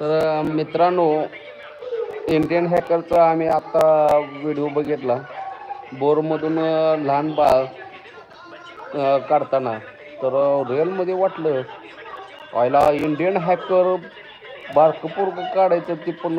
तर मित्रांनो इंडियन हॅकरचा आम्ही आता व्हिडिओ बघितला. बोरमधून लहान बाळ काढताना. तर रिअलमध्ये वाटलं व्हायला इंडियन हॅकर बारकं पोरगं काढायचं ते पण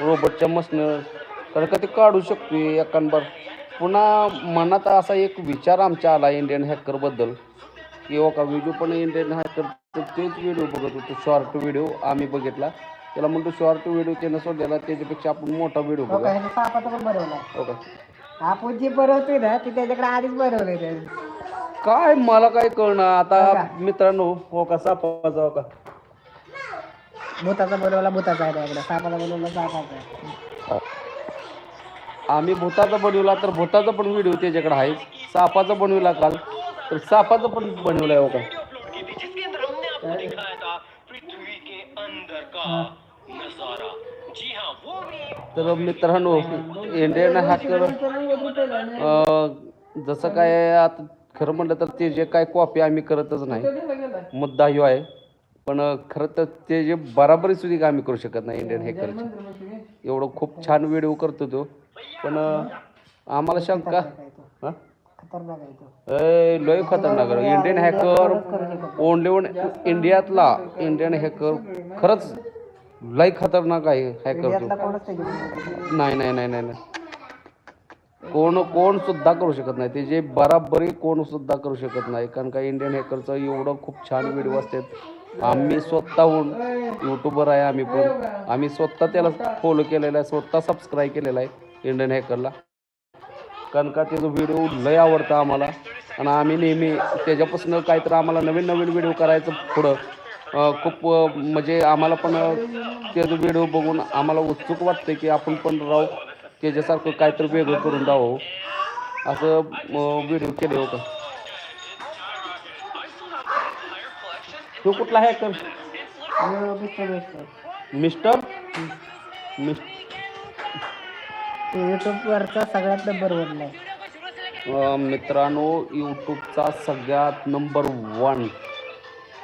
रोबोटच्या मसनं. कारण का ते काढू शकतो एकांबर पुन्हा मनात असा एक विचार आमच्या आला इंडियन हॅकरबद्दल की हो का व्हिडिओ पण इंडियन हॅकर तेच व्हिडिओ बघत होतो शॉर्ट व्हिडिओ आम्ही बघितला. त्याला म्हणतो शॉर्ट व्हिडिओ त्यानं सोडलेला त्याच्यापेक्षा आपण मोठा व्हिडिओ हो का? बघा. ह्यानं सापाचं पण बनवलं. हो आपण जे बनवतोय ना ते त्याच्याकडे आधीच बनवलंय त्याने. काय? मला काय कळणार? हो आता का? मित्रांनो हो का? सापाचा हो का? भूताचा बनवला भूताचा आहे त्याकडे. सापाचा बनवला सापाचा आहे. आम्ही भूताचा बनवला तर भूताचा पण व्हिडिओ त्याच्याकडे आहे. सापाचा बनवला काल तर सापाचा पण बनवलाय हो का? हाँ तर मित्रांनो इंडियन हॅकर जसं काय आता खरं म्हणलं तर ते जे काय कॉपी आम्ही करतच नाही. मुद्दा ह्यो आहे. पण खरं तर ते जे बराबरी सुद्धा आम्ही करू शकत नाही इंडियन हॅकरची एवढं खूप छान व्हिडिओ करतो तो. पण आम्हाला शंका हां? लय खतरनाक. इंडियन हॅकर ओनली वन इंडियातला इंडियन हॅकर खरंच लय खतरनाक आहे हॅकर त्याच्याकडे नाही नाही नाही नाही नाही कोण कोण सुद्धा करू शकत नाही. ते जे बराबरी कोण सुद्धा करू शकत नाही. कारण का इंडियन हॅकरचं एवढं खूप छान व्हिडिओ असतात. आम्ही स्वतःहून युट्यूबर आहे आम्ही पण. आम्ही स्वतः त्याला फॉलो केलेला आहे स्वतः सबस्क्राईब केलेला आहे इंडियन हॅकरला कारण का त्याचं व्हिडिओ लय आवडतं आम्हाला. आणि आम्ही नेहमी त्याच्यापासून काहीतरी आम्हाला नवीन नवीन व्हिडिओ करायचं पुढं. खूप म्हणजे आम्हाला पण त्याचं व्हिडिओ बघून आम्हाला उत्सुक वाटतं की आपण पण राहू त्याच्यासारखं काहीतरी वेगळं करून राहू. असं व्हिडिओ केले हो का तो कुठला आहे कर मिस्टर मिस युट्यूब वरचा सगळ्यात नंबर वन मित्रांनो यूट्यूबचा सगळ्यात नंबर वन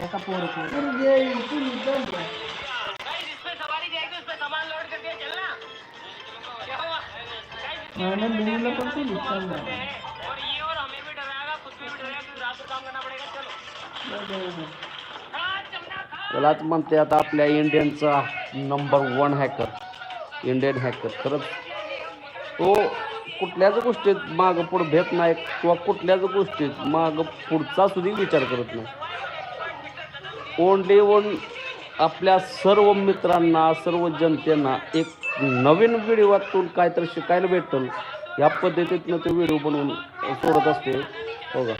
एका पोरं गाइस इस पे सवारी जाएगी उस पे सामान लोड करके चलना क्या हुआ गाइस और ये और हमें भी डराएगा खुद भी डराएगा फिर रात को काम करना पड़ेगा चलो। म्हणते आता आपल्या इंडियनचा number one hacker Indian hacker खरंच तो कुठल्याच गोष्टीत मागं पुढं भेट नाही किंवा कुठल्याच गोष्टीत मागं पुढचा सुद्धा विचार करत नाही. ओनली वन आपल्या सर्व मित्रांना सर्व जनतेना एक नवीन व्हिडिओतून काहीतरी शिकायला भेटल. या पद्धतीतनं ते व्हिडिओ बनवून सोडत असते. हो का?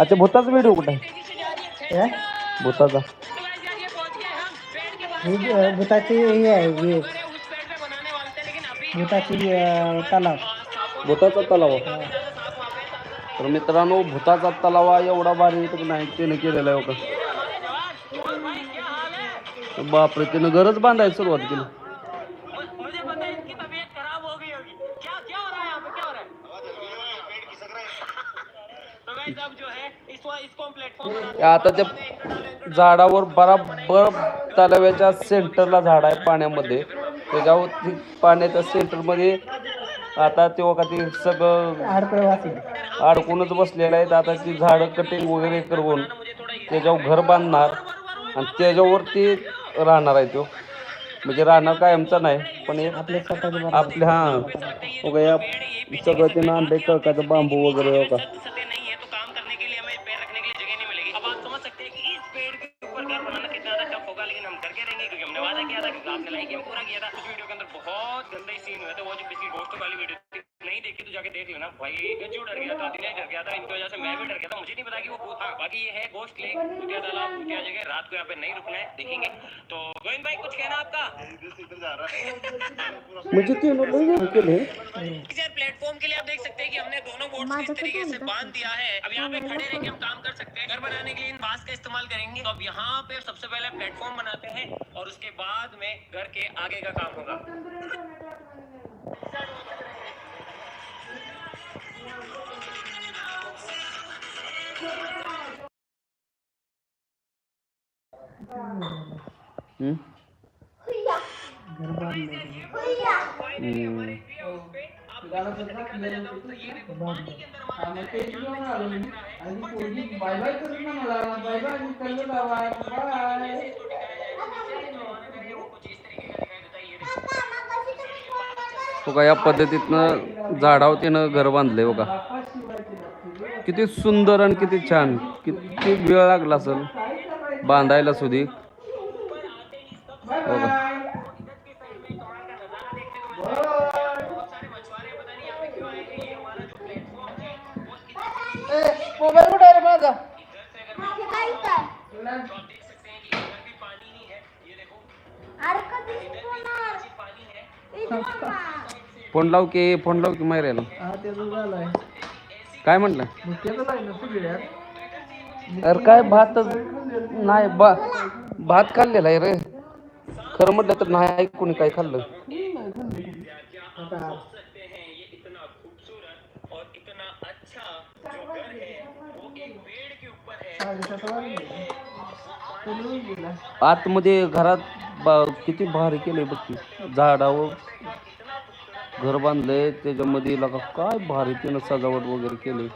अच्छा भूताचा व्हिडिओ कुठे? भूताचा. ही भूताची हे आहे हे भूताची अं, तलाव। भूताचा तलाव? तर मित्रांनो भूताचा तलाव हा एवढा भारी तर नाही त्याने केलेला आहे हाल है तर बापरे त्यानं घरच बांधायला सुरुवात केली. मु- मुझे पता है इनकी तबीयत खराब हो गई होगी क्या क्या हो रहा है यहाँ पे क्या हो रहा है तो गाइस अब जो है इसको इसको हम प्लेटफॉर्म आता त्या झाडावर बराबर तलाव्याच्या सेंटरला झाड आहे पाण्यामध्ये. त्याच्यावरती पाण्याच्या सेंटरमध्ये आता तेव्हा का ते सगळं अडकूनच बसलेलं आहे आता ती झाडं कटिंग वगैरे करून त्याच्यावर घर बांधणार आणि त्याच्यावरती राहणार आहे तो. म्हणजे राहणार कायमचा नाही पण एक. आपल्या हा. सगळं ते आणलंय कळकाचं बांबू वगैरे हो का? क्योंकि हमने वादा किया था क्योंकि आपने लाइक पूरा किया था उस वीडियो के अंदर बहुत गंदे सीन हुआ था वो जो किसी गोस्ट वाली वीडियो नहीं देखी तो जाके देख लेना। भाई गज्जू डर गया था दिनेश डर गया था इनकी वजह से मैं भी डर गया था मुझे नहीं पता कि वो भूत हाँ बाकी ये है गोश्त लेक भूतिया तालाब भूतिया जगह रात को यहाँ पे नहीं रुकना है देखेंगे। तो गोविंद भाई कुछ कहना आपका? म्हणजे ते यार प्लेटफॉर्म के लिए आप देख सकते हैं कि हमने दोनों बोर्ड इस तरीके से बाँध दिया है। अब यहाँ पे खड़े रह के हम काम कर सकते हैं। घर बनाने के लिए इन बाँस का इस्तेमाल करेंगे। तो अब यहाँ पे सबसे पहले प्लेटफॉर्म बनाते हैं और उसके बाद में घर के आगे का काम होगा। हम्म? या पद्धतीतनं झाडावतीनं घर बांधलंय बघा. किती सुंदर आणि किती छान. किती वेळ लागला असेल. बांधायला सुधी. बघा. मोबाईल कुठे रे माझा? फोन लाव की फोन लाव की हा झालंय. काय म्हटलं? अरे काय भातच नाही बा भात खाल्लेला आहे रे. खरं म्हटलं तर नाही ऐकून काय खाल्लं. आतमध्ये घरात बा किती भारी केलंय बघ की. झाडावर घर बांधलंय त्याच्यामध्ये लगा काय भारी त्यानं सजावट वगैरे केली.